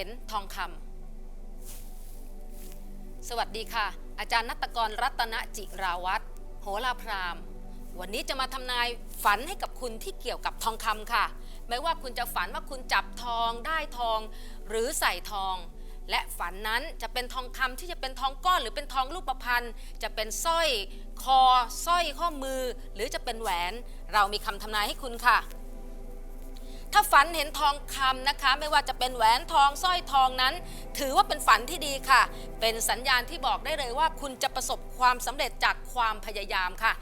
็นทองคำสวัสดีค่ะ อาจารย์นัตกรรัตนจิราวัตรโหราพรามวันนี้จะมาทำนายฝันให้กับคุณที่เกี่ยวกับทองคำค่ะ ไม่ว่าคุณจะฝันว่าคุณจับทองได้ทอง หรือใส่ทอง และฝันนั้นจะเป็นทองคำที่จะเป็นทองก้อนหรือเป็นทองรูปพรรณจะเป็นสร้อยคอสร้อยข้อมือ หรือจะเป็นแหวน เรามีคำทำนายให้คุณค่ะ ถ้าฝันเห็นทองคำนะคะ ไม่ว่าจะเป็นแหวนทองสร้อยทองนั้น ถือว่าเป็นฝันที่ดีค่ะ เป็นสัญญาณที่บอกได้เลยว่า คุณจะประสบความสำเร็จจากความพยายามค่ะ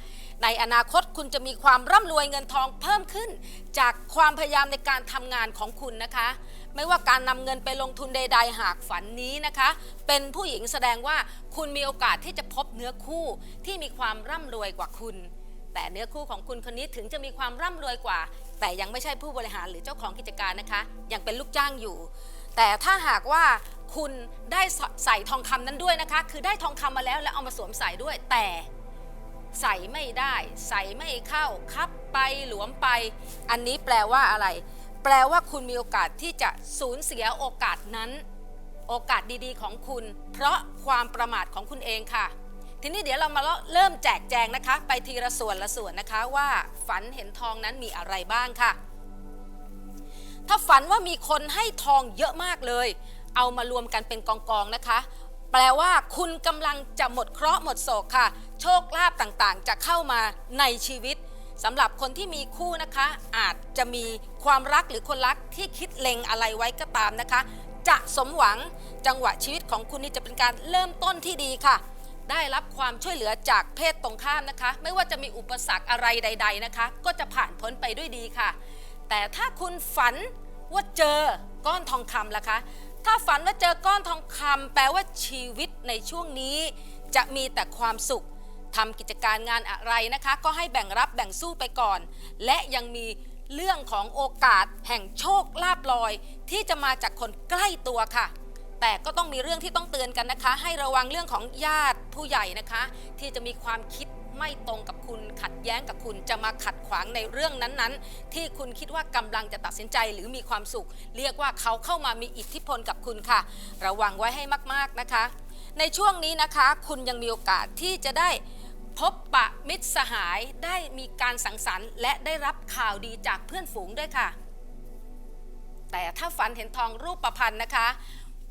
ในอนาคตคุณจะมีความร่ำรวยเงินทองเพิ่มขึ้น จากความพยายามในการทำงานของคุณนะคะ ไม่ว่าการนำเงินไปลงทุนใด ๆ หากฝันนี้นะคะ เป็นผู้หญิงแสดงว่าคุณมีโอกาสที่จะพบเนื้อคู่ที่มีความร่ำรวยกว่าคุณแต่เนื้อคู่ของคุณคนนี้ถึงจะมีความร่ำรวยกว่า แต่ยังไม่ใช่ผู้บริหารหรือเจ้าของกิจการนะคะ ยังเป็นลูกจ้างอยู่ แต่ถ้าหากว่าคุณได้ใส่ทองคำนั้นด้วยนะคะ คือได้ทองคำมาแล้วแล้วเอามาสวมใส่ด้วย แต่ใส่ไม่ได้ ใส่ไม่เข้าคับไปหลวมไป อันนี้แปลว่าอะไร แปลว่าคุณมีโอกาสที่จะสูญเสียโอกาสนั้น โอกาสดีๆ ของคุณ เพราะความประมาทของคุณเองค่ะ ทีนี้เดี๋ยวเรามาเริ่มแจกแจงนะคะ ไปทีละส่วนละส่วนนะคะว่าฝันเห็นทองนั้นมีอะไรบ้างค่ะ ถ้าฝันว่ามีคนให้ทองเยอะมากเลย เอามารวมกันเป็นกองกองๆนะคะ แปลว่าคุณกำลังจะหมดเคราะห์หมดโศกค่ะ โชคลาภต่างๆ จะเข้ามาในชีวิตสำหรับคนที่มีคู่นะคะ อาจจะมีความรักหรือคนรักที่คิดเล็งอะไรไว้ก็ตามนะคะ จะสมหวังจังหวะชีวิตของคุณนี่จะเป็นการเริ่มต้นที่ดีค่ะ ได้รับความช่วยเหลือจากเพศตรงข้ามนะคะ ไม่ว่าจะมีอุปสรรคอะไรใด ๆนะคะ ก็จะผ่านพ้นไปด้วยดีค่ะ แต่ถ้าคุณฝันว่าเจอก้อนทองคำล่ะคะ ถ้าฝันว่าเจอก้อนทองคำแปลว่าชีวิตในช่วงนี้ จะมีแต่ความสุขทำกิจการงานอะไรนะคะ ก็ให้แบ่งรับแบ่งสู้ไปก่อน และยังมีเรื่องของโอกาสแห่งโชคลาภลอย ที่จะมาจากคนใกล้ตัวค่ะ แต่ก็ต้องมีเรื่องที่ต้องเตือนกันนะคะ ให้ระวังเรื่องของญาติผู้ใหญ่นะคะ ที่จะมีความคิดไม่ตรงกับคุณขัดแย้งกับคุณจะมาขัดขวางในเรื่องนั้นๆ ที่คุณคิดว่ากำลังจะตัดสินใจหรือมีความสุข เรียกว่าเขาเข้ามามีอิทธิพลกับคุณค่ะ ระวังไว้ให้มากๆนะคะ ในช่วงนี้นะคะ คุณยังมีโอกาสที่จะได้พบปะมิตรสหายได้มีการสังสรรค์ และได้รับข่าวดีจากเพื่อนฝูงด้วยค่ะ แต่ถ้าฝันเห็นทองรูปประพันธ์นะคะ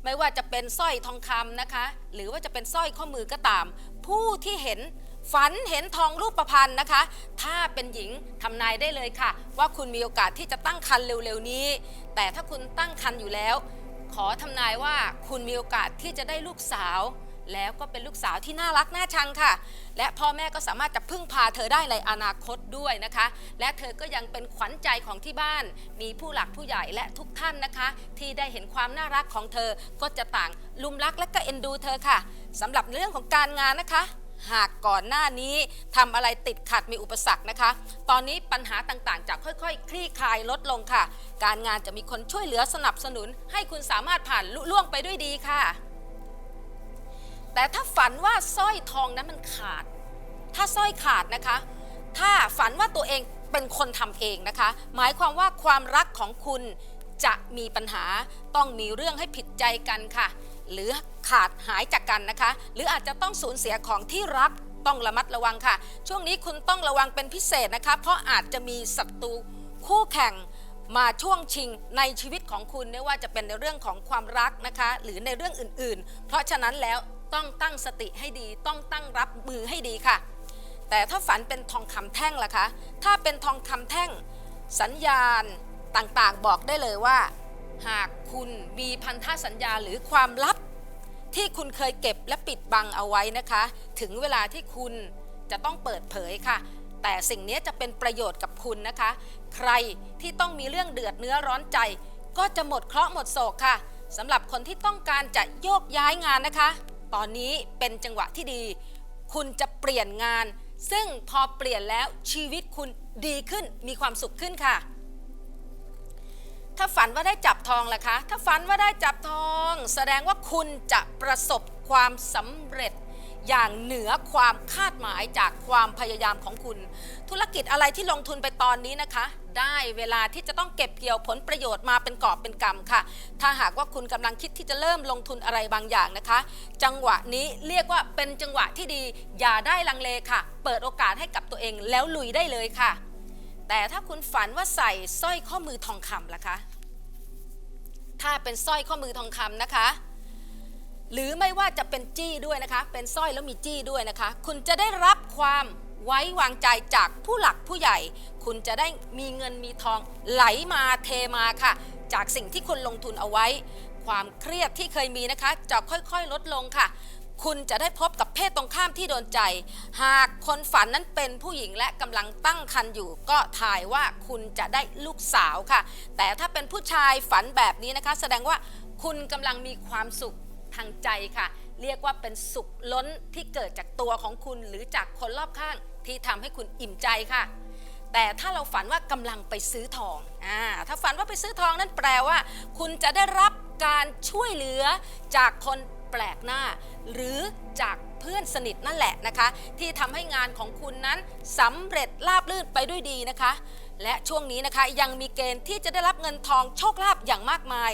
ไม่ว่าจะเป็นสร้อยทองคำนะคะ หรือว่าจะเป็นสร้อยข้อมือก็ตาม ผู้ที่เห็นฝันเห็นทองรูปประพันธ์นะคะ ถ้าเป็นหญิงทำนายได้เลยค่ะ ว่าคุณมีโอกาสที่จะตั้งครรภ์เร็วๆนี้ แต่ถ้าคุณตั้งครรภ์อยู่แล้ว ขอทำนายว่าคุณมีโอกาสที่จะได้ลูกสาว แล้วก็เป็นลูกสาวที่น่ารักน่าชังค่ะ และพ่อแม่ก็สามารถจะพึ่งพาเธอได้ในอนาคตด้วยนะคะ และเธอก็ยังเป็นขวัญใจของที่บ้าน มีผู้หลักผู้ใหญ่และทุกท่านนะคะ ที่ได้เห็นความน่ารักของเธอก็จะต่างลุมรักและก็เอ็นดูเธอค่ะสำหรับเรื่องของการงานนะคะหากก่อนหน้านี้ทำอะไรติดขัดมีอุปสรรคนะคะ ตอนนี้ปัญหาต่างๆ จะค่อยๆ คลี่คลายลดลงค่ะ การงานจะมีคนช่วยเหลือสนับสนุน ให้คุณสามารถผ่านลุล่วงไปด้วยดีค่ะ แต่ถ้าฝันว่าสร้อยทองนั้นมันขาด ถ้าสร้อยขาดนะคะ ถ้าฝันว่าตัวเองเป็นคนทำเองนะคะ หมายความว่าความรักของคุณจะมีปัญหาต้องมีเรื่องให้ผิดใจกันค่ะ หรือขาดหายจากกันนะคะ หรืออาจจะต้องสูญเสียของที่รักต้องระมัดระวังค่ะ ช่วงนี้คุณต้องระวังเป็นพิเศษนะคะ เพราะอาจจะมีศัตรูคู่แข่งมาช่วงชิงในชีวิตของคุณไม่ว่าจะเป็นในเรื่องของความรักนะคะ หรือในเรื่องอื่น ๆ เพราะฉะนั้นแล้ว ต้องตั้งสติให้ดี ต้องตั้งรับมือให้ดีค่ะ แต่ถ้าฝันเป็นทองคำแท่งล่ะคะ ถ้าเป็นทองคำแท่ง สัญญาณต่างๆบอกได้เลยว่า หากคุณมีพันธสัญญาหรือความลับ ที่คุณเคยเก็บและปิดบังเอาไว้นะคะ ถึงเวลาที่คุณจะต้องเปิดเผยค่ะ แต่สิ่งนี้จะเป็นประโยชน์กับคุณนะคะ ใครที่ต้องมีเรื่องเดือดเนื้อร้อนใจ ก็จะหมดเคราะห์หมดโศกค่ะสำหรับคนที่ต้องการจะโยกย้ายงานนะคะ ตอนนี้เป็นจังหวะที่ดี คุณจะเปลี่ยนงาน ซึ่งพอเปลี่ยนแล้วชีวิตคุณดีขึ้นมีความสุขขึ้นค่ะ ถ้าฝันว่าได้จับทองล่ะคะ ถ้าฝันว่าได้จับทอง แสดงว่าคุณจะประสบความสำเร็จ อย่างเหนือความคาดหมายจากความพยายามของคุณ ธุรกิจอะไรที่ลงทุนไปตอนนี้นะคะ ได้เวลาที่จะต้องเก็บเกี่ยวผลประโยชน์มาเป็นกอบเป็นกำค่ะ ถ้าหากว่าคุณกำลังคิดที่จะเริ่มลงทุนอะไรบางอย่างนะคะ จังหวะนี้เรียกว่าเป็นจังหวะที่ดี อย่าได้ลังเลค่ะ เปิดโอกาสให้กับตัวเองแล้วลุยได้เลยค่ะ แต่ถ้าคุณฝันว่าใส่สร้อยข้อมือทองคำล่ะคะ ถ้าเป็นสร้อยข้อมือทองคำนะคะ หรือไม่ว่าจะเป็นจี้ด้วยนะคะ เป็นสร้อยแล้วมีจี้ด้วยนะคะ คุณจะได้รับความไว้วางใจจากผู้หลักผู้ใหญ่ คุณจะได้มีเงินมีทองไหลมาเทมาค่ะ จากสิ่งที่คุณลงทุนเอาไว้ ความเครียดที่เคยมีนะคะ จะค่อยๆ ลดลงค่ะ คุณจะได้พบกับเพศตรงข้ามที่โดนใจ หากคนฝันนั้นเป็นผู้หญิงและกำลังตั้งครรภ์อยู่ ก็ถ่ายว่าคุณจะได้ลูกสาวค่ะ แต่ถ้าเป็นผู้ชายฝันแบบนี้นะคะ แสดงว่าคุณกำลังมีความสุข ทางใจค่ะ เรียกว่าเป็นสุขล้นที่เกิดจากตัวของคุณหรือจากคนรอบข้างที่ทำให้คุณอิ่มใจค่ะ แต่ถ้าเราฝันว่ากำลังไปซื้อทองอ่าถ้าฝันว่าไปซื้อทองนั่นแปลว่า คุณจะได้รับการช่วยเหลือจากคนแปลกหน้า หรือจากเพื่อนสนิทนั่นแหละนะคะ ที่ทำให้งานของคุณนั้นสำเร็จราบรื่นไปด้วยดีนะคะ และช่วงนี้นะคะยังมีเกณฑ์ที่จะได้รับเงินทองโชคลาภอย่างมากมาย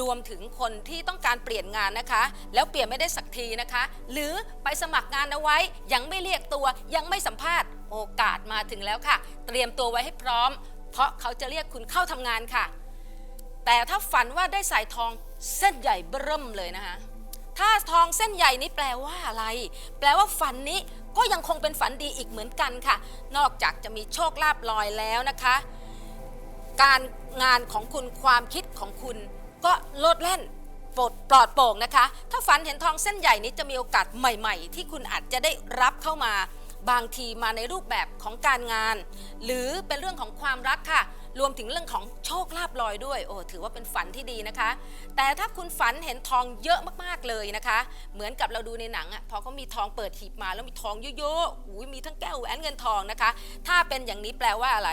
รวมถึงคนที่ต้องการเปลี่ยนงานนะคะ แล้วเปลี่ยนไม่ได้สักทีนะคะ หรือไปสมัครงานเอาไว้ ยังไม่เรียกตัวยังไม่สัมภาษณ์โอกาสมาถึงแล้วค่ะ เตรียมตัวไว้ให้พร้อม เพราะเขาจะเรียกคุณเข้าทำงานค่ะ แต่ถ้าฝันว่าได้สายทองเส้นใหญ่เบิ่มเลยนะคะ ถ้าทองเส้นใหญ่นี้แปลว่าอะไร แปลว่าฝันนี้ ก็ยังคงเป็นฝันดีอีกเหมือนกันค่ะ นอกจากจะมีโชคลาภลอยแล้วนะคะ การงานของคุณความคิดของคุณก็โลดแล่นปลดปลอดโปร่งนะคะ ถ้าฝันเห็นทองเส้นใหญ่นี้จะมีโอกาสใหม่ ๆ ที่คุณอาจจะได้รับเข้ามา บางทีมาในรูปแบบของการงาน หรือเป็นเรื่องของความรักค่ะ รวมถึงเรื่องของโชคลาภลอยด้วย โอ้ถือว่าเป็นฝันที่ดีนะคะ แต่ถ้าคุณฝันเห็นทองเยอะมากๆเลยนะคะ เหมือนกับเราดูในหนังอะพอเขามีทองเปิดหีบมาแล้วมีทองเยอะๆอุ้ยมีทั้งแก้วแหวนเงินทองนะคะ ถ้าเป็นอย่างนี้แปลว่าอะไร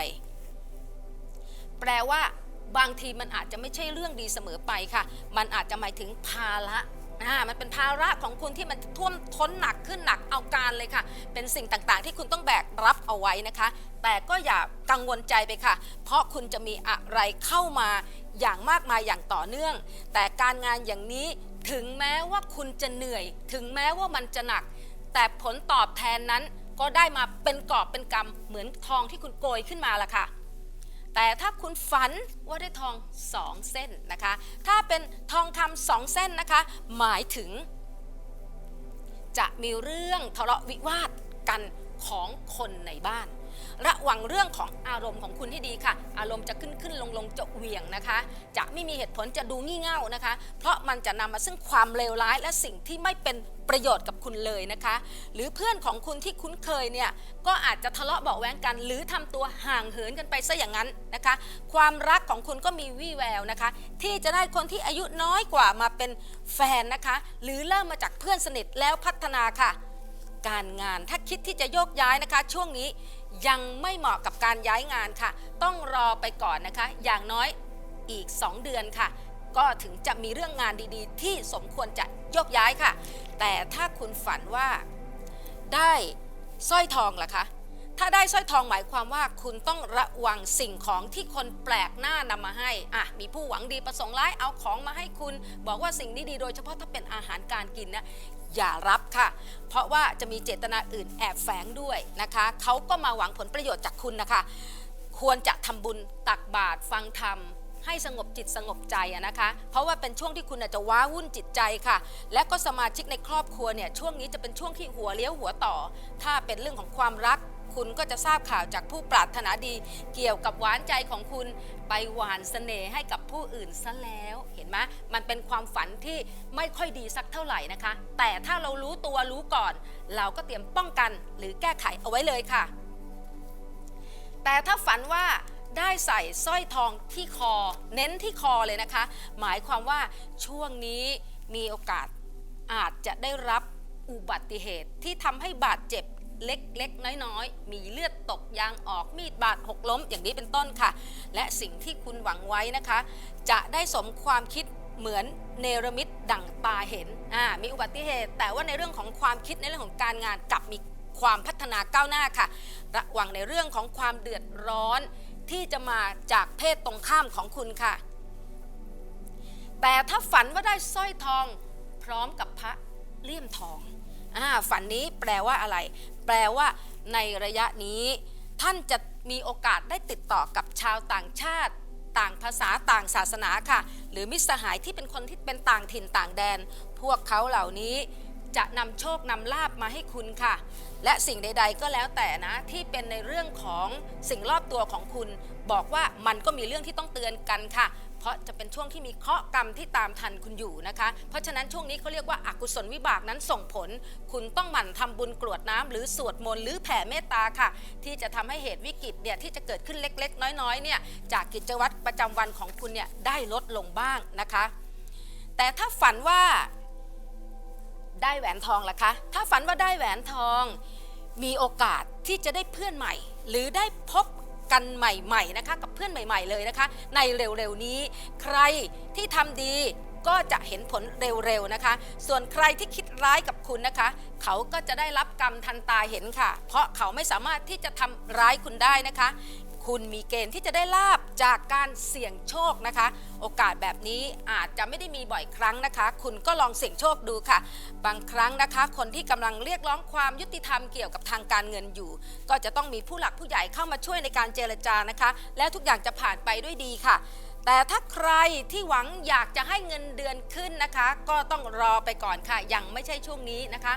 แปลว่าบางทีมันอาจจะไม่ใช่เรื่องดีเสมอไปค่ะ มันอาจจะหมายถึงภาระ อ่ามันเป็นภาระของคุณที่มันท่วมท้นหนักขึ้นหนักเอาการเลยค่ะ เป็นสิ่งต่างๆ ที่คุณต้องแบกรับเอาไว้นะคะ แต่ก็อย่ากังวลใจไปค่ะ เพราะคุณจะมีอะไรเข้ามาอย่างมากมายอย่างต่อเนื่อง แต่การงานอย่างนี้ถึงแม้ว่าคุณจะเหนื่อย ถึงแม้ว่ามันจะหนัก แต่ผลตอบแทนนั้นก็ได้มาเป็นกอบเป็นกำเหมือนทองที่คุณโกยขึ้นมาละค่ะ แต่ถ้าคุณฝันว่าได้ทอง 2 เส้นนะคะ ถ้าเป็นทองคำสองเส้นนะคะ หมายถึง จะมีเรื่องทะเลาะวิวาทกันของคนในบ้าน ระวังเรื่องของอารมณ์ของคุณให้ดีค่ะ อารมณ์จะขึ้นขึ้นลงลงจะเหวี่ยงนะคะ จะไม่มีเหตุผลจะดูงี่เง่านะคะ เพราะมันจะนำมาซึ่งความเลวร้ายและสิ่งที่ไม่เป็นประโยชน์กับคุณเลยนะคะ หรือเพื่อนของคุณที่คุ้นเคยเนี่ยก็อาจจะทะเลาะเบาแวงกัน หรือทำตัวห่างเหินกันไปซะอย่างนั้นนะคะ ความรักของคุณก็มีวี่แววนะคะ ที่จะได้คนที่อายุน้อยกว่ามาเป็นแฟนนะคะ หรือเริ่มมาจากเพื่อนสนิทแล้วพัฒนาค่ะ การงานถ้าคิดที่จะโยกย้ายนะคะ ช่วงนี้ ยังไม่เหมาะกับการย้ายงานค่ะ ต้องรอไปก่อนนะคะ อย่างน้อยอีก 2 เดือนค่ะ ก็ถึงจะมีเรื่องงานดีๆ ที่สมควรจะโยกย้ายค่ะ แต่ถ้าคุณฝันว่าได้สร้อยทองล่ะคะ ถ้าได้สร้อยทองหมายความว่า คุณต้องระวังสิ่งของที่คนแปลกหน้านำมาให้อะมีผู้หวังดีประสงค์ร้ายเอาของมาให้คุณ บอกว่าสิ่งนี้ดีโดยเฉพาะถ้าเป็นอาหารการกินนะ อย่ารับค่ะ เพราะว่าจะมีเจตนาอื่นแอบแฝงด้วยนะคะเขาก็มาหวังผลประโยชน์จากคุณนะคะ ควรจะทำบุญตักบาตรฟังธรรมให้สงบจิตสงบใจนะคะ เพราะว่าเป็นช่วงที่คุณอาจจะว้าวุ่นจิตใจค่ะ และก็สมาชิกในครอบครัวเนี่ยช่วงนี้จะเป็นช่วงที่หัวเลี้ยวหัวต่อ ถ้าเป็นเรื่องของความรัก คุณก็จะทราบข่าวจากผู้ปรารถนาดีเกี่ยวกับหวานใจของคุณไปหวานเสน่ห์ให้กับผู้อื่นซะแล้วเห็นไหมมันเป็นความฝันที่ไม่ค่อยดีสักเท่าไหร่นะคะ แต่ถ้าเรารู้ตัวรู้ก่อน เราก็เตรียมป้องกันหรือแก้ไขเอาไว้เลยค่ะ แต่ถ้าฝันว่าได้ใส่สร้อยทองที่คอ เน้นที่คอเลยนะคะ หมายความว่าช่วงนี้มีโอกาสอาจจะได้รับอุบัติเหตุที่ทำให้บาดเจ็บ เล็กๆ น้อยๆ มีเลือดตกยางออกมีดบาดหกล้มอย่างนี้เป็นต้นค่ะ และสิ่งที่คุณหวังไว้นะคะ จะได้สมความคิดเหมือนเนรมิตดั่งตาเห็นอ่ามีอุบัติเหตุ แต่ว่าในเรื่องของความคิดในเรื่องของการงานกลับมีความพัฒนาก้าวหน้าค่ะ ระวังในเรื่องของความเดือดร้อนที่จะมาจากเพศตรงข้ามของคุณค่ะ แต่ถ้าฝันว่าได้สร้อยทองพร้อมกับพระเลี่ยมทองอฝันนี้แปลว่าอะไร แปลว่า ในระยะนี้ ท่านจะมีโอกาสได้ติดต่อกับชาวต่างชาติ ต่างภาษาต่างศาสนาค่ะ หรือมิตรสหายที่เป็นคนที่เป็นต่างถิ่นต่างแดน พวกเขาเหล่านี้จะนำโชคนำลาบมาให้คุณค่ะ และสิ่งใด ๆ ก็แล้วแต่นะที่เป็นในเรื่องของสิ่งรอบตัวของคุณ บอกว่ามันก็มีเรื่องที่ต้องเตือนกันค่ะ เพราะจะเป็นช่วงที่มีเคราะห์กรรมที่ตามทันคุณอยู่นะคะ เพราะฉะนั้นช่วงนี้เขาเรียกว่าอากุศลวิบากนั้นส่งผล คุณต้องหมั่นทำบุญกรวดน้ำหรือสวดมนต์หรือแผ่เมตตาค่ะ ที่จะทำให้เหตุวิกฤตเนี่ยที่จะเกิดขึ้นเล็ก ๆ น้อยๆเนี่ยจากกิจวัตรประจำวันของคุณเนี่ยได้ลดลงบ้างนะคะ แต่ถ้าฝันว่าได้แหวนทองล่ะคะ ถ้าฝันว่าได้แหวนทอง มีโอกาสที่จะได้เพื่อนใหม่ หรือได้พบ กันใหม่ๆนะคะกับเพื่อนใหม่ ๆเลยนะคะ ในเร็วๆนี้ ใครที่ทำดีก็จะเห็นผลเร็วๆนะคะ ส่วนใครที่คิดร้ายกับคุณนะคะ เขาก็จะได้รับกรรมทันตาเห็นค่ะ เพราะเขาไม่สามารถที่จะทำร้ายคุณได้นะคะ คุณมีเกณฑ์ที่จะได้ลาบจากการเสี่ยงโชคนะคะ โอกาสแบบนี้อาจจะไม่ได้มีบ่อยครั้งนะคะ คุณก็ลองเสี่ยงโชคดูค่ะ บางครั้งนะคะ คนที่กำลังเรียกร้องความยุติธรรมเกี่ยวกับทางการเงินอยู่ ก็จะต้องมีผู้หลักผู้ใหญ่เข้ามาช่วยในการเจรจานะคะ และทุกอย่างจะผ่านไปด้วยดีค่ะแต่ถ้าใครที่หวังอยากจะให้เงินเดือนขึ้นนะคะ ก็ต้องรอไปก่อนค่ะ ยังไม่ใช่ช่วงนี้นะคะ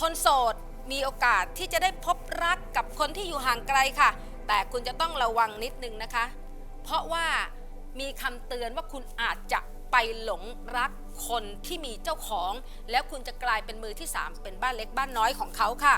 คนโสดมีโอกาสที่จะได้พบรักกับคนที่อยู่ห่างไกลค่ะ แต่คุณจะต้องระวังนิดนึงนะคะ เพราะว่ามีคำเตือนว่าคุณอาจจะไปหลงรักคนที่มีเจ้าของ แล้วคุณจะกลายเป็นมือที่ 3 เป็นบ้านเล็กบ้านน้อยของเขาค่ะ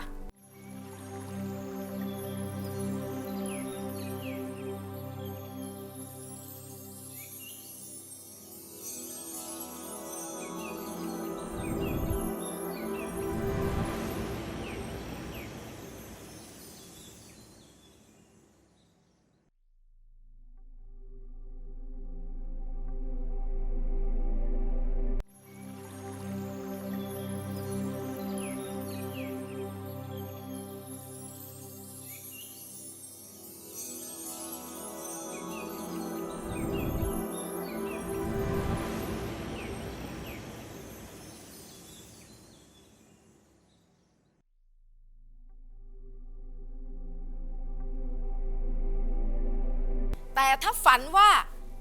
แต่ถ้าฝันว่า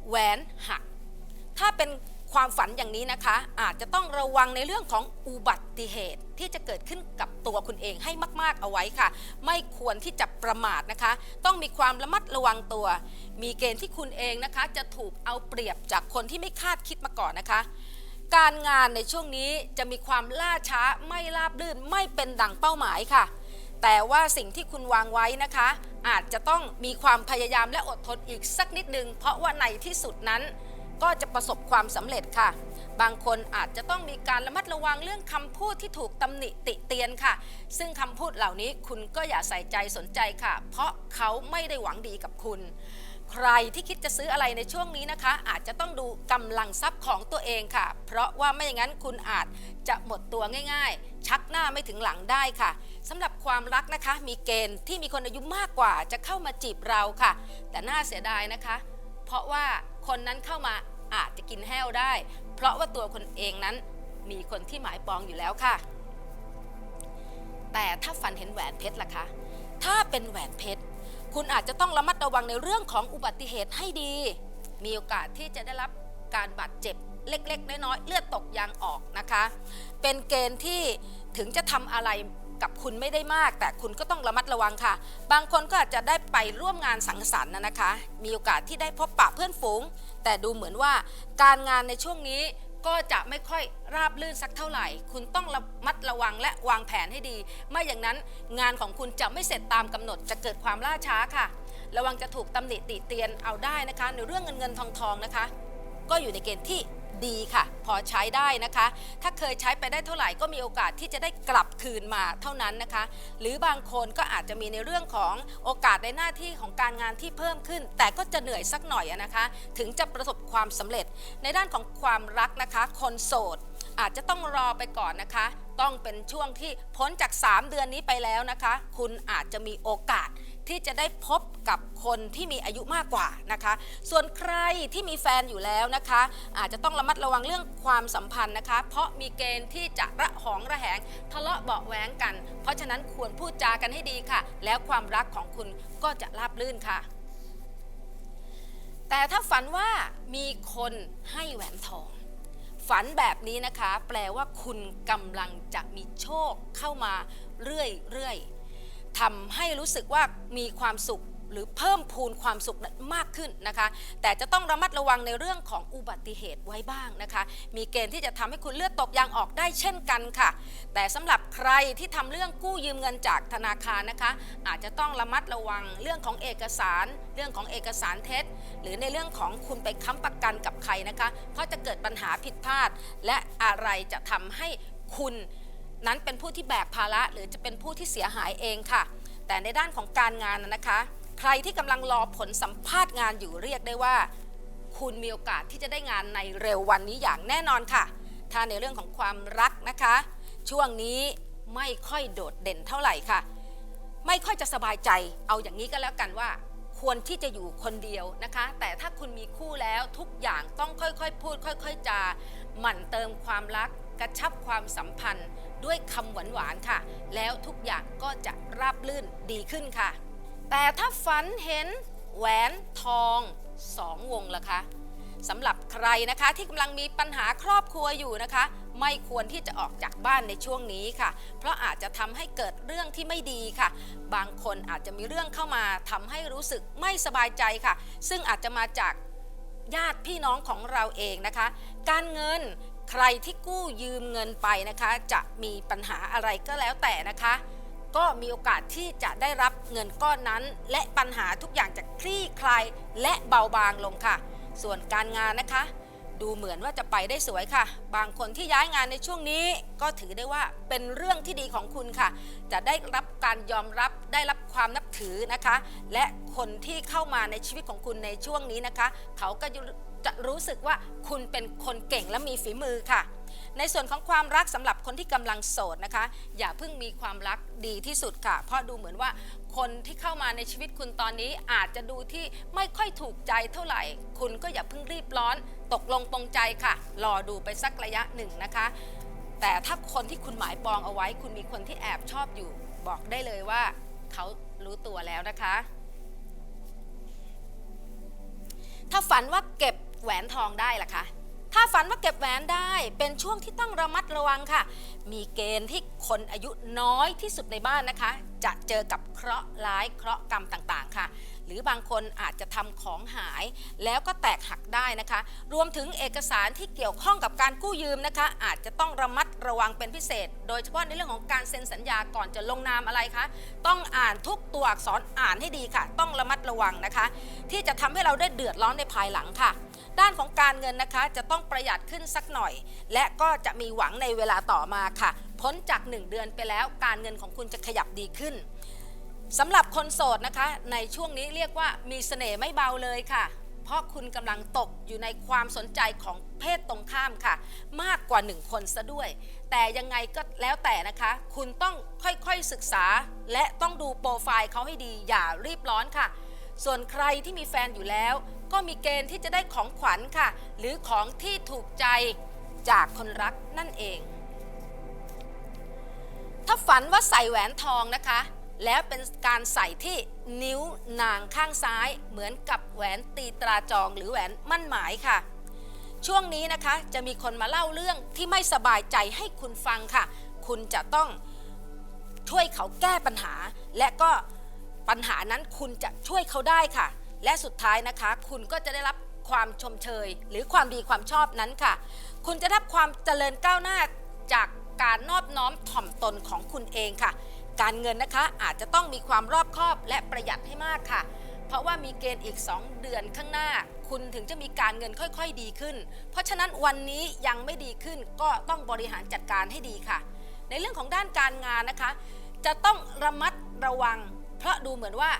แหวนหัก ถ้าเป็นความฝันอย่างนี้นะคะ อาจจะต้องระวังในเรื่องของอุบัติเหตุที่จะเกิดขึ้นกับตัวคุณเองให้มาก ๆ เอาไว้ค่ะ ไม่ควรที่จะประมาทนะคะ ต้องมีความระมัดระวังตัว มีเกณฑ์ที่คุณเองนะคะ จะถูกเอาเปรียบจากคนที่ไม่คาดคิดมาก่อนนะคะ การงานในช่วงนี้จะมีความล่าช้าไม่ราบรื่นไม่เป็นดังเป้าหมายค่ะ แต่ว่าสิ่งที่คุณวางไว้นะคะ อาจจะต้องมีความพยายามและอดทนอีกสักนิดนึง เพราะว่าในที่สุดนั้นก็จะประสบความสำเร็จค่ะ บางคนอาจจะต้องมีการระมัดระวังเรื่องคำพูดที่ถูกตำหนิติเตียนค่ะ ซึ่งคำพูดเหล่านี้คุณก็อย่าใส่ใจสนใจค่ะ เพราะเขาไม่ได้หวังดีกับคุณ ใครที่คิดจะซื้ออะไรในช่วงนี้นะคะ อาจจะต้องดูกำลังทรัพย์ของตัวเองค่ะ เพราะว่าไม่อย่างนั้นคุณอาจจะหมดตัวง่าย ๆ ชักหน้าไม่ถึงหลังได้ค่ะสำหรับความรักนะคะ มีเกณฑ์ที่มีคนอายุมากกว่าจะเข้ามาจีบเราค่ะ แต่น่าเสียดายนะคะ เพราะว่าคนนั้นเข้ามาอาจจะกินแห้วได้ เพราะว่าตัวคนเองนั้นมีคนที่หมายปองอยู่แล้วค่ะ แต่ถ้าฝันเห็นแหวนเพชรล่ะคะ ถ้าเป็นแหวนเพชร คุณอาจจะต้องระมัดระวังในเรื่องของอุบัติเหตุให้ดี มีโอกาสที่จะได้รับการบาดเจ็บเล็กๆ น้อยๆเลือดตกยางออกนะคะ เป็นเกณฑ์ที่ถึงจะทำอะไรกับคุณไม่ได้มาก แต่คุณก็ต้องระมัดระวังค่ะ บางคนก็อาจจะได้ไปร่วมงานสังสรรค์นะนะคะ มีโอกาสที่ได้พบปะเพื่อนฝูง แต่ดูเหมือนว่าการงานในช่วงนี้ ก็จะไม่ค่อยราบลื่นสักเท่าไหร่ คุณต้องระมัดระวังและวางแผนให้ดี ไม่อย่างนั้นงานของคุณจะไม่เสร็จตามกำหนดจะเกิดความล่าช้าค่ะ ระวังจะถูกตำหนิติเตียนเอาได้นะคะ ในเรื่องเงินเงินทองทองนะคะ ก็อยู่ในเกณฑ์ที่ ดีค่ะ พอใช้ได้นะคะ ถ้าเคยใช้ไปได้เท่าไหร่ก็มีโอกาสที่จะได้กลับคืนมาเท่านั้นนะคะ หรือบางคนก็อาจจะมีในเรื่องของโอกาสในหน้าที่ของการงานที่เพิ่มขึ้น แต่ก็จะเหนื่อยสักหน่อยนะคะ ถึงจะประสบความสำเร็จ ในด้านของความรักนะคะ คนโสดอาจจะต้องรอไปก่อนนะคะ ต้องเป็นช่วงที่พ้นจาก 3 เดือนนี้ไปแล้วนะคะ คุณอาจจะมีโอกาส ที่จะได้พบกับคนที่มีอายุมากกว่านะคะ ส่วนใครที่มีแฟนอยู่แล้วนะคะ อาจจะต้องระมัดระวังเรื่องความสัมพันธ์นะคะ เพราะมีเกณฑ์ที่จะระหองระแหงทะเลาะเบาะแว้งกัน เพราะฉะนั้นควรพูดจากันให้ดีค่ะ แล้วความรักของคุณก็จะราบรื่นค่ะ แต่ถ้าฝันว่ามีคนให้แหวนทองฝันแบบนี้นะคะ แปลว่าคุณกำลังจะมีโชคเข้ามาเรื่อยๆ ทำให้รู้สึกว่ามีความสุขหรือเพิ่มพูนความสุขมากขึ้นนะคะ แต่จะต้องระมัดระวังในเรื่องของอุบัติเหตุไว้บ้างนะคะ มีเกณฑ์ที่จะทำให้คุณเลือดตกยางออกได้เช่นกันค่ะ แต่สำหรับใครที่ทำเรื่องกู้ยืมเงินจากธนาคารนะคะ อาจจะต้องระมัดระวังเรื่องของเอกสาร เรื่องของเอกสารเท็จ หรือในเรื่องของคุณไปค้ำประกันกับใครนะคะ เพราะจะเกิดปัญหาผิดพลาด และอะไรจะทำให้คุณ นั้นเป็นผู้ที่แบกภาระหรือจะเป็นผู้ที่เสียหายเองค่ะ แต่ในด้านของการงานนะนะคะ ใครที่กำลังรอผลสัมภาษณ์งานอยู่เรียกได้ว่า คุณมีโอกาสที่จะได้งานในเร็ววันนี้อย่างแน่นอนค่ะ ถ้าในเรื่องของความรักนะคะ ช่วงนี้ไม่ค่อยโดดเด่นเท่าไหร่ค่ะ ไม่ค่อยจะสบายใจ เอาอย่างนี้ก็แล้วกันว่า ควรที่จะอยู่คนเดียวนะคะ แต่ถ้าคุณมีคู่แล้วทุกอย่างต้องค่อยๆ พูด ค่อย ๆ จาหมั่นเติมความรักกระชับความสัมพันธ์ ด้วยคำหวานๆค่ะ แล้วทุกอย่างก็จะราบลื่นดีขึ้นค่ะ แต่ถ้าฝันเห็นแหวนทองสองวงล่ะคะสำหรับใครนะคะที่กำลังมีปัญหาครอบครัวอยู่นะคะ ไม่ควรที่จะออกจากบ้านในช่วงนี้ค่ะ เพราะอาจจะทำให้เกิดเรื่องที่ไม่ดีค่ะ บางคนอาจจะมีเรื่องเข้ามาทำให้รู้สึกไม่สบายใจค่ะ ซึ่งอาจจะมาจากญาติพี่น้องของเราเองนะคะ การเงิน ใครที่กู้ยืมเงินไปนะคะ จะมีปัญหาอะไรก็แล้วแต่นะคะ ก็มีโอกาสที่จะได้รับเงินก้อนนั้น และปัญหาทุกอย่างจะคลี่คลายและเบาบางลงค่ะ ส่วนการงานนะคะ ดูเหมือนว่าจะไปได้สวยค่ะ บางคนที่ย้ายงานในช่วงนี้ ก็ถือได้ว่าเป็นเรื่องที่ดีของคุณค่ะ จะได้รับการยอมรับได้รับความนับถือนะคะ และคนที่เข้ามาในชีวิตของคุณในช่วงนี้นะคะ เขาก็ จะรู้สึกว่าคุณเป็นคนเก่งและมีฝีมือค่ะ ในส่วนของความรักสำหรับคนที่กำลังโสดนะคะ อย่าเพิ่งมีความรักดีที่สุดค่ะ เพราะดูเหมือนว่าคนที่เข้ามาในชีวิตคุณตอนนี้อาจจะดูที่ไม่ค่อยถูกใจเท่าไหร่ คุณก็อย่าเพิ่งรีบร้อน ตกลงปรงใจค่ะ รอดูไปสักระยะหนึ่งนะคะ แต่ถ้าคนที่คุณหมายปองเอาไว้ คุณมีคนที่แอบชอบอยู่ บอกได้เลยว่าเขารู้ตัวแล้วนะคะ ถ้าฝันว่าเก็บ แหวนทองได้ล่ะคะ ถ้าฝันว่าเก็บแหวนได้เป็นช่วงที่ต้องระมัดระวังค่ะ มีเกณฑ์ที่คนอายุน้อยที่สุดในบ้านนะคะ จะเจอกับเคราะห์ร้ายเคราะห์กรรมต่างๆ ค่ะ หรือบางคนอาจจะทำของหายแล้วก็แตกหักได้นะคะ รวมถึงเอกสารที่เกี่ยวข้องกับการกู้ยืมนะคะ อาจจะต้องระมัดระวังเป็นพิเศษ โดยเฉพาะในเรื่องของการเซ็นสัญญาก่อนจะลงนามอะไรคะต้องอ่านทุกตัวอักษรอ่านให้ดีค่ะ ต้องระมัดระวังนะคะ ที่จะทำให้เราได้เดือดร้อนในภายหลังค่ะ ด้านของการเงินนะคะจะต้องประหยัดขึ้นสักหน่อย และก็จะมีหวังในเวลาต่อมาค่ะ พ้นจาก 1 เดือนไปแล้ว การเงินของคุณจะขยับดีขึ้นสำหรับคนโสดนะคะ ในช่วงนี้เรียกว่ามีเสน่ห์ไม่เบาเลยค่ะ เพราะคุณกำลังตกอยู่ในความสนใจของเพศตรงข้ามค่ะ มากกว่า1คนซะด้วย แต่ยังไงก็แล้วแต่นะคะ คุณต้องค่อยๆศึกษา และต้องดูโปรไฟล์เขาให้ดีอย่ารีบร้อนค่ะ ส่วนใครที่มีแฟนอยู่แล้วก็มีเกณฑ์ที่จะได้ของขวัญค่ะ หรือของที่ถูกใจจากคนรักนั่นเอง ถ้าฝันว่าใส่แหวนทองนะคะ แล้วเป็นการใส่ที่นิ้วนางข้างซ้าย เหมือนกับแหวนตีตราจองหรือแหวนมั่นหมายค่ะ ช่วงนี้นะคะจะมีคนมาเล่าเรื่องที่ไม่สบายใจให้คุณฟังค่ะ คุณจะต้องช่วยเขาแก้ปัญหา และก็ปัญหานั้นคุณจะช่วยเขาได้ค่ะ และสุดท้ายนะคะ คุณก็จะได้รับความชมเชย หรือความดีความชอบนั้นค่ะ คุณจะได้รับความเจริญก้าวหน้าจากการนอบน้อมถ่อมตนของคุณเองค่ะ การเงินนะคะอาจจะต้องมีความรอบคอบและประหยัดให้มากค่ะ เพราะว่ามีเกณฑ์อีก 2 เดือนข้างหน้า คุณถึงจะมีการเงินค่อยๆดีขึ้น เพราะฉะนั้นวันนี้ยังไม่ดีขึ้นก็ต้องบริหารจัดการให้ดีค่ะ ในเรื่องของด้านการงานนะคะ จะต้องระมัดระวัง เพราะดูเหมือนว่า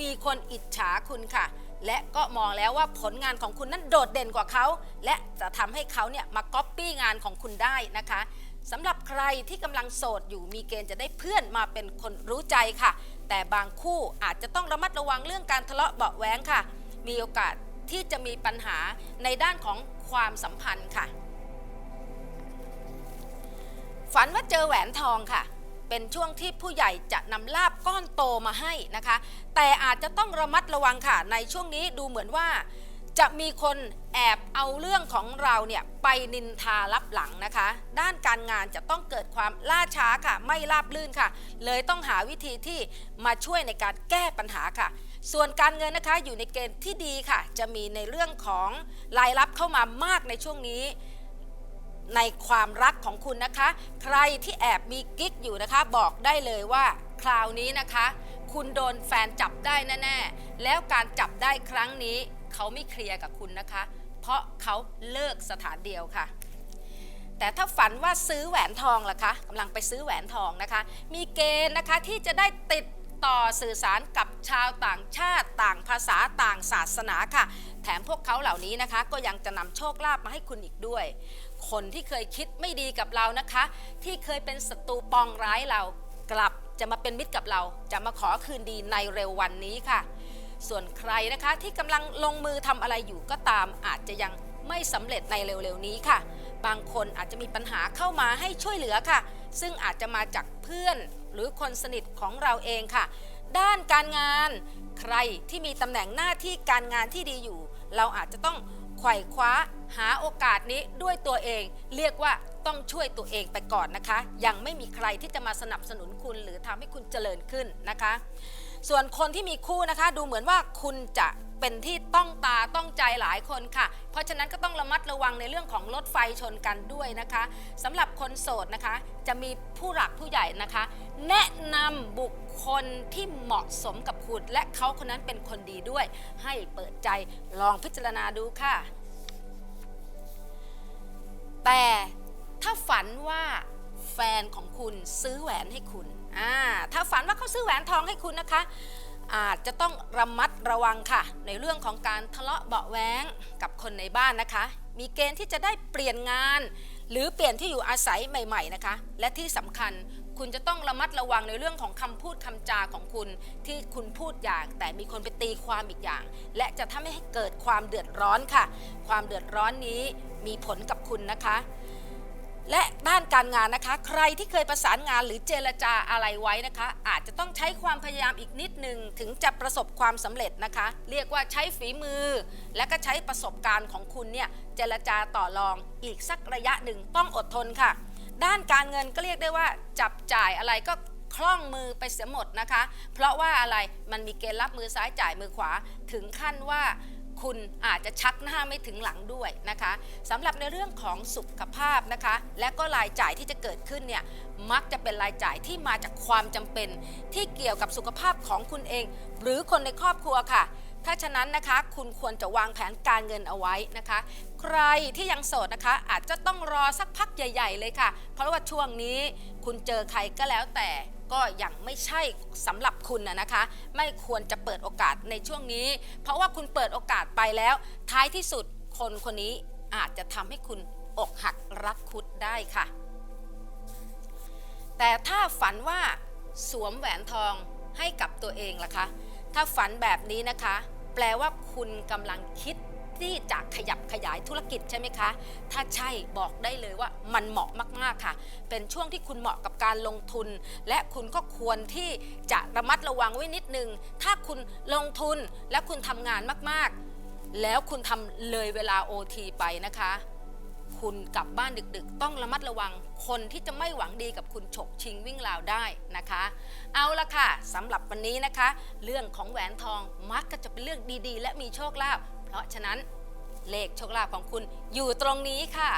มีคนอิจฉาคุณค่ะ และก็มองแล้วว่าผลงานของคุณนั้นโดดเด่นกว่าเขา และจะทำให้เขาเนี่ยมาก๊อปปี้งานของคุณได้นะคะสำหรับใครที่กำลังโสดอยู่มีเกณฑ์จะได้เพื่อนมาเป็นคนรู้ใจค่ะ แต่บางคู่อาจจะต้องระมัดระวังเรื่องการทะเลาะเบาะแว้งค่ะ มีโอกาสที่จะมีปัญหาในด้านของความสัมพันธ์ค่ะ ฝันว่าเจอแหวนทองค่ะ เป็นช่วงที่ผู้ใหญ่จะนำลาบก้อนโตมาให้นะคะ แต่อาจจะต้องระมัดระวังค่ะ ในช่วงนี้ดูเหมือนว่า จะมีคนแอบเอาเรื่องของเราเนี่ยไปนินทารับหลังนะคะ ด้านการงานจะต้องเกิดความล่าช้าค่ะ ไม่ราบลื่นค่ะ เลยต้องหาวิธีที่มาช่วยในการแก้ปัญหาค่ะส่วนการเงินนะคะอยู่ในเกณฑ์ที่ดีค่ะ จะมีในเรื่องของรายรับเข้ามามากในช่วงนี้ ในความรักของคุณนะคะ ใครที่แอบมีกิ๊กอยู่นะคะ บอกได้เลยว่าคราวนี้นะคะ คุณโดนแฟนจับได้แน่ๆ แล้วการจับได้ครั้งนี้ เขาไม่เคลียร์กับคุณนะคะ เพราะเขาเลิกสถานเดียวค่ะ แต่ถ้าฝันว่าซื้อแหวนทองล่ะคะกำลังไปซื้อแหวนทองนะคะ มีเกณฑ์นะคะที่จะได้ติดต่อสื่อสารกับชาวต่างชาติต่างภาษาต่างศาสนาค่ะ แถมพวกเขาเหล่านี้นะคะ ก็ยังจะนำโชคลาภมาให้คุณอีกด้วย คนที่เคยคิดไม่ดีกับเรานะคะ ที่เคยเป็นศัตรูปองร้ายเรากลับจะมาเป็นมิตรกับเรา จะมาขอคืนดีในเร็ววันนี้ค่ะ ส่วนใครนะคะที่กำลังลงมือทำอะไรอยู่ก็ตามอาจจะยังไม่สำเร็จในเร็วๆนี้ค่ะ บางคนอาจจะมีปัญหาเข้ามาให้ช่วยเหลือค่ะ ซึ่งอาจจะมาจากเพื่อนหรือคนสนิทของเราเองค่ะ ด้านการงาน ใครที่มีตำแหน่งหน้าที่การงานที่ดีอยู่ เราอาจจะต้อง ไขว่คว้าหาโอกาสนี้ด้วยตัวเอง เรียกว่าต้องช่วยตัวเองไปก่อนนะคะ ยังไม่มีใครที่จะมาสนับสนุนคุณหรือทำให้คุณเจริญขึ้นนะคะ ส่วนคนที่มีคู่นะคะ ดูเหมือนว่าคุณจะเป็นที่ต้องตาต้องใจหลายคนค่ะ เพราะฉะนั้นก็ต้องระมัดระวังในเรื่องของรถไฟชนกันด้วยนะคะสำหรับคนโสดนะคะ จะมีผู้หลักผู้ใหญ่นะคะ แนะนำบุคคลที่เหมาะสมกับคุณ และเขาคนนั้นเป็นคนดีด้วย ให้เปิดใจลองพิจารณาดูค่ะ แต่ถ้าฝันว่าแฟนของคุณซื้อแหวนให้คุณ อ่าถ้าฝันว่าเขาซื้อแหวนทองให้คุณนะคะ อาจจะต้องระมัดระวังค่ะ ในเรื่องของการทะเลาะเบาะแว้งกับคนในบ้านนะคะ มีเกณฑ์ที่จะได้เปลี่ยนงาน หรือเปลี่ยนที่อยู่อาศัยใหม่ ๆนะคะ และที่สำคัญคุณจะต้องระมัดระวังในเรื่องของคำพูดคำจาของคุณ ที่คุณพูดอย่าง แต่มีคนไปตีความอีกอย่าง และจะทำให้เกิดความเดือดร้อนค่ะ ความเดือดร้อนนี้มีผลกับคุณนะคะ และด้านการงานนะคะ ใครที่เคยประสานงานหรือเจรจาอะไรไว้นะคะ อาจจะต้องใช้ความพยายามอีกนิดหนึ่งถึงจะประสบความสำเร็จนะคะ เรียกว่าใช้ฝีมือ และก็ใช้ประสบการณ์ของคุณเนี่ยเจรจาต่อรองอีกสักระยะหนึ่งต้องอดทนค่ะ ด้านการเงินก็เรียกได้ว่า จับจ่ายอะไรก็คล่องมือไปเสียหมดนะคะ เพราะว่าอะไรมันมีเกณฑ์รับมือซ้ายจ่ายมือขวาถึงขั้นว่า คุณอาจจะชักหน้าไม่ถึงหลังด้วยนะคะสำหรับในเรื่องของสุขภาพนะคะ และก็รายจ่ายที่จะเกิดขึ้นเนี่ยมักจะเป็นรายจ่ายที่มาจากความจำเป็น ที่เกี่ยวกับสุขภาพของคุณเอง หรือคนในครอบครัวค่ะ ถ้าฉะนั้นนะคะคุณควรจะวางแผนการเงินเอาไว้นะคะ ใครที่ยังโสดนะคะ อาจจะต้องรอสักพักใหญ่ ๆ เลยค่ะ เพราะว่าช่วงนี้คุณเจอใครก็แล้วแต่ก็ยังไม่ใช่สำหรับคุณนะนะคะ ไม่ควรจะเปิดโอกาสในช่วงนี้ เพราะว่าคุณเปิดโอกาสไปแล้ว ท้ายที่สุดคนคนนี้อาจจะทำให้คุณอกหักรักคุดได้ค่ะ แต่ถ้าฝันว่าสวมแหวนทองให้กับตัวเองล่ะคะ ถ้าฝันแบบนี้นะคะ แปลว่าคุณกำลังคิด ที่จะขยับขยายธุรกิจใช่ไหมคะ ถ้าใช่บอกได้เลยว่ามันเหมาะมากๆค่ะ เป็นช่วงที่คุณเหมาะกับการลงทุน และคุณก็ควรที่จะระมัดระวังไว้นิดนึง ถ้าคุณลงทุนและคุณทำงานมากๆ แล้วคุณทำเลยเวลาโอทีไปนะคะ คุณกลับบ้านดึกๆ ต้องระมัดระวังคนที่จะไม่หวังดีกับคุณฉกชิงวิ่งราวได้นะคะ เอาละค่ะสำหรับวันนี้นะคะ เรื่องของแหวนทองมักก็จะเป็นเรื่องดีๆ และมีโชคลาภ เพราะฉะนั้นเลขโชคลาภของคุณอยู่ตรงนี้ค่ะ